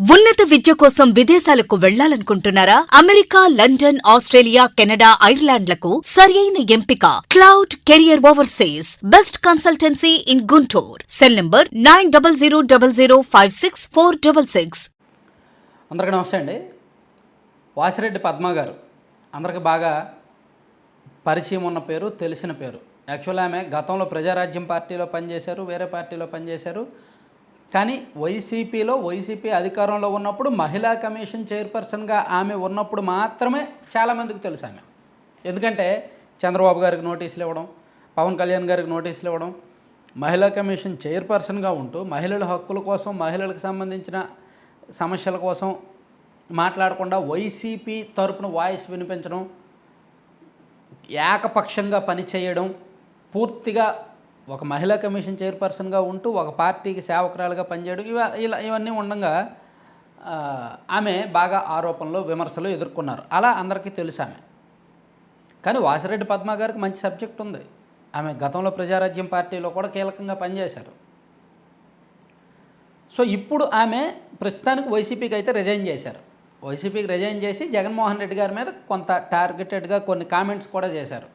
ఉన్నత విద్య కోసం విదేశాలకు వెళ్ళాలనుకుంటున్నారా? అమెరికా లండన్ ఆస్ట్రేలియా కెనడా ఐర్లాండ్లకు సరియైన ఎంపిక. Cloud career overseas. Best consultancy in Guntur. Cell number nine double zero double zero five six four double six. అందరికీ నమస్తే అండి. వాసిరెడ్డి పద్మ గారు. అందరికి బాగా పరిచయం ఉన్న పేరు తెలిసిన పేరు. యాక్చువల్ ఆమె గతంలో ప్రజారాజ్యం పార్టీలో పనిచేశారు వేరే పార్టీలో పనిచేశారు. కానీ వైసీపీలో వైసీపీ అధికారంలో ఉన్నప్పుడు మహిళా కమిషన్ చైర్పర్సన్గా ఆమె ఉన్నప్పుడు మాత్రమే చాలామందికి తెలుసు ఆమె. ఎందుకంటే చంద్రబాబు గారికి నోటీసులు ఇవ్వడం పవన్ కళ్యాణ్ గారికి నోటీసులు ఇవ్వడం మహిళా కమిషన్ చైర్పర్సన్గా ఉంటూ మహిళల హక్కుల కోసం మహిళలకు సంబంధించిన సమస్యల కోసం మాట్లాడకుండా వైసీపీ తరపున వాయిస్ వినిపించడం ఏకపక్షంగా పనిచేయడం పూర్తిగా ఒక మహిళా కమిషన్ చైర్పర్సన్గా ఉంటూ ఒక పార్టీకి సేవకురాలుగా పనిచేయడం ఇవ ఇలా ఇవన్నీ ఉండగా ఆమె బాగా ఆరోపణలు విమర్శలు ఎదుర్కొన్నారు. అలా అందరికీ తెలుసు ఆమె. కానీ వాసిరెడ్డి పద్మ గారికి మంచి సబ్జెక్ట్ ఉంది. ఆమె గతంలో ప్రజారాజ్యం పార్టీలో కూడా కీలకంగా పనిచేశారు. సో ఇప్పుడు ఆమె ప్రస్తుతానికి వైసీపీకి అయితే రిజైన్ చేశారు. వైసీపీకి రిజైన్ చేసి జగన్మోహన్ రెడ్డి గారి మీద కొంత టార్గెటెడ్గా కొన్ని కామెంట్స్ కూడా చేశారు.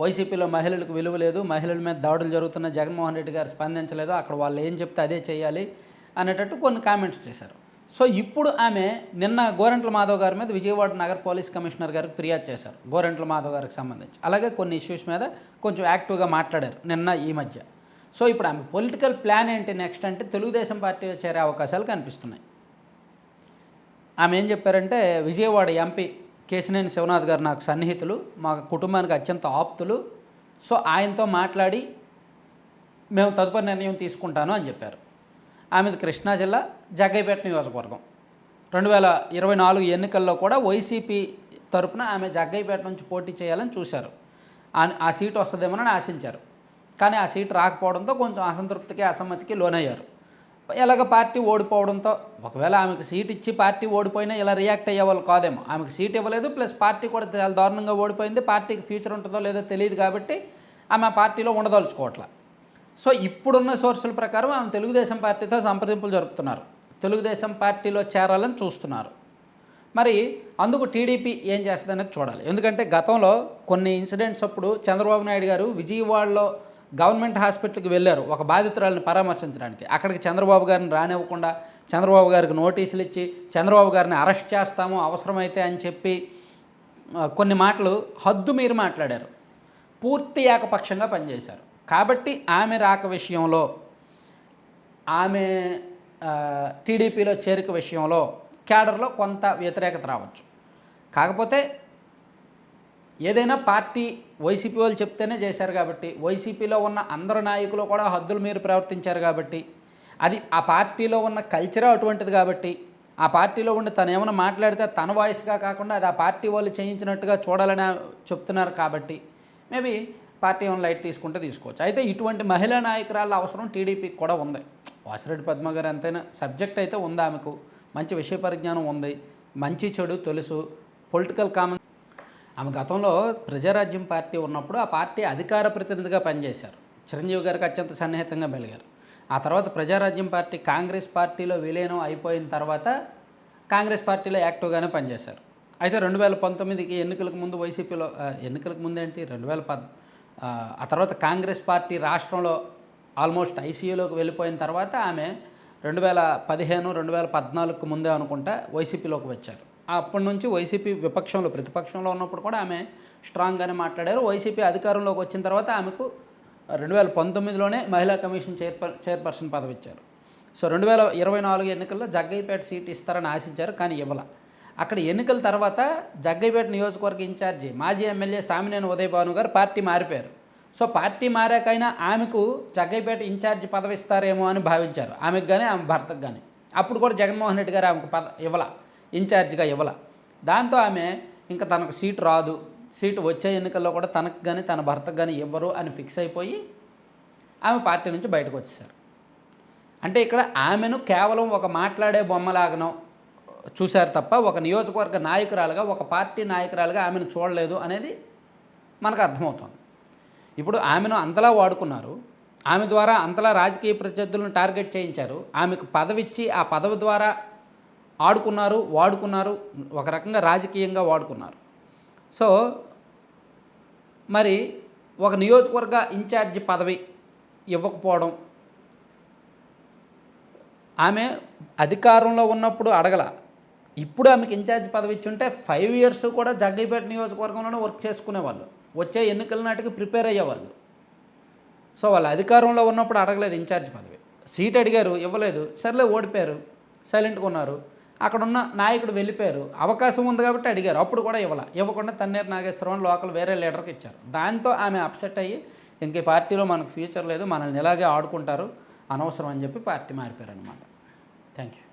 వైసీపీలో మహిళలకు విలువ లేదు మహిళల మీద దాడులు జరుగుతున్న జగన్మోహన్ రెడ్డి గారు స్పందించలేదు అక్కడ వాళ్ళు ఏం చెప్తే అదే చేయాలి అనేటట్టు కొన్ని కామెంట్స్ చేశారు. సో ఇప్పుడు ఆమె నిన్న గోరెంట్ల మాధవ్ గారి మీద విజయవాడ నగర పోలీస్ కమిషనర్ గారికి ఫిర్యాదు చేశారు గోరెంట్ల మాధవ్ గారికి సంబంధించి. అలాగే కొన్ని ఇష్యూస్ మీద కొంచెం యాక్టివ్గా మాట్లాడారు నిన్న ఈ మధ్య. సో ఇప్పుడు ఆమె పొలిటికల్ ప్లాన్ ఏంటి నెక్స్ట్ అంటే తెలుగుదేశం పార్టీలో చేరే అవకాశాలు కనిపిస్తున్నాయి. ఆమె ఏం చెప్పారంటే విజయవాడ ఎంపీ కేసినేని శివనాథ్ గారు నాకు సన్నిహితులు మా కుటుంబానికి అత్యంత ఆప్తులు. సో ఆయనతో మాట్లాడి మేము తదుపరి నిర్ణయం తీసుకుంటాను అని చెప్పారు. ఆమెది కృష్ణా జిల్లా జగ్గైపేట నియోజకవర్గం. రెండు వేల ఇరవై నాలుగు ఎన్నికల్లో కూడా వైసీపీ తరపున ఆమె జగ్గైపేట నుంచి పోటీ చేయాలని చూశారు. ఆ- సీట్ సీటు వస్తుందేమోనని ఆశించారు. కానీ ఆ సీటు రాకపోవడంతో కొంచెం అసంతృప్తికి అసమ్మతికి లోనయ్యారు. ఎలాగ పార్టీ ఓడిపోవడంతో ఒకవేళ ఆమెకు సీట్ ఇచ్చి పార్టీ ఓడిపోయినా ఇలా రియాక్ట్ అయ్యేవాళ్ళు కాదేమో. ఆమెకు సీట్ ఇవ్వలేదు ప్లస్ పార్టీ కూడా చాలా దారుణంగా ఓడిపోయింది. పార్టీకి ఫ్యూచర్ ఉంటుందో లేదో తెలియదు కాబట్టి ఆమె పార్టీలో ఉండదలుచుకోవట్లా. సో ఇప్పుడున్న సోర్సుల ప్రకారం ఆమె తెలుగుదేశం పార్టీతో సంప్రదింపులు జరుపుతున్నారు. తెలుగుదేశం పార్టీలో చేరాలని చూస్తున్నారు. మరి అందుకు టీడీపీ ఏం చేస్తుందనేది చూడాలి. ఎందుకంటే గతంలో కొన్ని ఇన్సిడెంట్స్ అప్పుడు చంద్రబాబు నాయుడు గారు విజయవాడలో గవర్నమెంట్ హాస్పిటల్కి వెళ్ళారు ఒక బాధితురాలను పరామర్శించడానికి. అక్కడికి చంద్రబాబు గారిని రానివ్వకుండా చంద్రబాబు గారికి నోటీసులు ఇచ్చి చంద్రబాబు గారిని అరెస్ట్ చేస్తాము అవసరమైతే అని చెప్పి కొన్ని మాటలు హద్దు మీరు మాట్లాడారు. పూర్తి ఏకపక్షంగా పనిచేశారు. కాబట్టి ఆమె రాక విషయంలో ఆమె టీడీపీలో చేరిక విషయంలో క్యాడర్లో కొంత వ్యతిరేకత రావచ్చు. కాకపోతే ఏదైనా పార్టీ వైసీపీ వాళ్ళు చెప్తేనే చేశారు కాబట్టి వైసీపీలో ఉన్న అందరు నాయకులు కూడా హద్దులు మీరు ప్రవర్తించారు కాబట్టి అది ఆ పార్టీలో ఉన్న కల్చరే అటువంటిది కాబట్టి ఆ పార్టీలో ఉండి తను ఏమైనా మాట్లాడితే తన వాయిస్గా కాకుండా అది ఆ పార్టీ వాళ్ళు చేయించినట్టుగా చూడాలని చెప్తున్నారు కాబట్టి మేబీ పార్టీ ఏమైనా లైట్ తీసుకుంటే తీసుకోవచ్చు. అయితే ఇటువంటి మహిళా నాయకురాల అవసరం టీడీపీకి కూడా ఉంది. వాసిరెడ్డి పద్మ గారు ఎంతైనా సబ్జెక్ట్ అయితే ఉంది ఆమెకు. మంచి విషయ పరిజ్ఞానం ఉంది. మంచి చెడు తెలుసు. పొలిటికల్ కామన్ ఆమె గతంలో ప్రజారాజ్యం పార్టీ ఉన్నప్పుడు ఆ పార్టీ అధికార ప్రతినిధిగా పనిచేశారు. చిరంజీవి గారికి అత్యంత సన్నిహితంగా మెలిగారు ఆ తర్వాత ప్రజారాజ్యం పార్టీ కాంగ్రెస్ పార్టీలో విలీనం అయిపోయిన తర్వాత కాంగ్రెస్ పార్టీలో యాక్టివ్గానే పనిచేశారు. అయితే రెండు వేల పంతొమ్మిదికి ఎన్నికలకు ముందు వైసీపీలో ఎన్నికలకు ముందు ఏంటి? రెండు వేల పద్ ఆ, ఆ తర్వాత కాంగ్రెస్ పార్టీ రాష్ట్రంలో ఆల్మోస్ట్ ఐసీయూలోకి వెళ్ళిపోయిన తర్వాత ఆమె రెండు వేల పదిహేను రెండు వేల పద్నాలుగుకు ముందే అనుకుంటా వైసీపీలోకి వచ్చారు. అప్పటి నుంచి వైసీపీ విపక్షంలో ప్రతిపక్షంలో ఉన్నప్పుడు కూడా ఆమె స్ట్రాంగ్గానే మాట్లాడారు. వైసీపీ అధికారంలోకి వచ్చిన తర్వాత ఆమెకు రెండు వేల పంతొమ్మిదిలోనే మహిళా కమిషన్ చైర్పర్ చైర్పర్సన్ పదవి ఇచ్చారు సో రెండు వేల ఇరవై నాలుగు ఎన్నికల్లో జగ్గైపేట సీట్ ఇస్తారని ఆశించారు కానీ ఇవ్వాల. అక్కడ ఎన్నికల తర్వాత జగ్గైపేట నియోజకవర్గ ఇన్ఛార్జి మాజీ ఎమ్మెల్యే సామినేని ఉదయభాను గారు పార్టీ మారిపోయారు. సో పార్టీ మారాకైనా ఆమెకు జగ్గైపేట ఇన్ఛార్జి పదవి ఇస్తారేమో అని భావించారు. ఆమెకు కానీ ఆమె భర్తకు కానీ అప్పుడు కూడా జగన్మోహన్ రెడ్డి గారు ఆమెకు పద ఇవ్వాల. ఇన్ఛార్జిగా ఇవ్వాల. దాంతో ఆమె ఇంకా తనకు సీటు రాదు. సీటు వచ్చే ఎన్నికల్లో కూడా తనకు కానీ తన భర్తకు కానీ ఇవ్వరు అని ఫిక్స్ అయిపోయి ఆమె పార్టీ నుంచి బయటకు వచ్చేసారు. అంటే ఇక్కడ ఆమెను కేవలం ఒక మాట్లాడే బొమ్మలాగనో చూశారు తప్ప ఒక నియోజకవర్గ నాయకురాలుగా ఒక పార్టీ నాయకురాలుగా ఆమెను చూడలేదు అనేది మనకు అర్థమవుతుంది. ఇప్పుడు ఆమెను అంతలా వాడుకున్నారు. ఆమె ద్వారా అంతలా రాజకీయ ప్రత్యర్థులను టార్గెట్ చేయించారు. ఆమెకు పదవిచ్చి ఆ పదవి ద్వారా ఆడుకున్నారు వాడుకున్నారు ఒక రకంగా రాజకీయంగా వాడుకున్నారు. సో మరి ఒక నియోజకవర్గ ఇన్ఛార్జి పదవి ఇవ్వకపోవడం ఆమె అధికారంలో ఉన్నప్పుడు అడగల ఇప్పుడు ఆమెకి ఇన్ఛార్జ్ పదవి ఇచ్చుంటే ఫైవ్ ఇయర్స్ కూడా జగ్గైపేట నియోజకవర్గంలోనే వర్క్ చేసుకునేవాళ్ళు. వచ్చే ఎన్నికల నాటికి ప్రిపేర్ అయ్యేవాళ్ళు. సో వాళ్ళు అధికారంలో ఉన్నప్పుడు అడగలేదు ఇన్ఛార్జ్ పదవి. సీట్ అడిగారు ఇవ్వలేదు. సర్లే ఓడిపోయారు. సైలెంట్గా ఉన్నారు. అక్కడున్న నాయకుడు వెళ్ళిపోయారు. అవకాశం ఉంది కాబట్టి అడిగారు. అప్పుడు కూడా ఇవ్వాల. ఇవ్వకుండా తన్నేరు నాగేశ్వరరావు లోకల్ వేరే లీడర్కి ఇచ్చారు. దాంతో ఆమె అప్సెట్ అయ్యి ఇంక ఈ పార్టీలో మనకు ఫ్యూచర్ లేదు మనల్ని ఇలాగే ఆడుకుంటారు అనవసరం అని చెప్పి పార్టీ మారిపోయారు అనమాట థ్యాంక్ యూ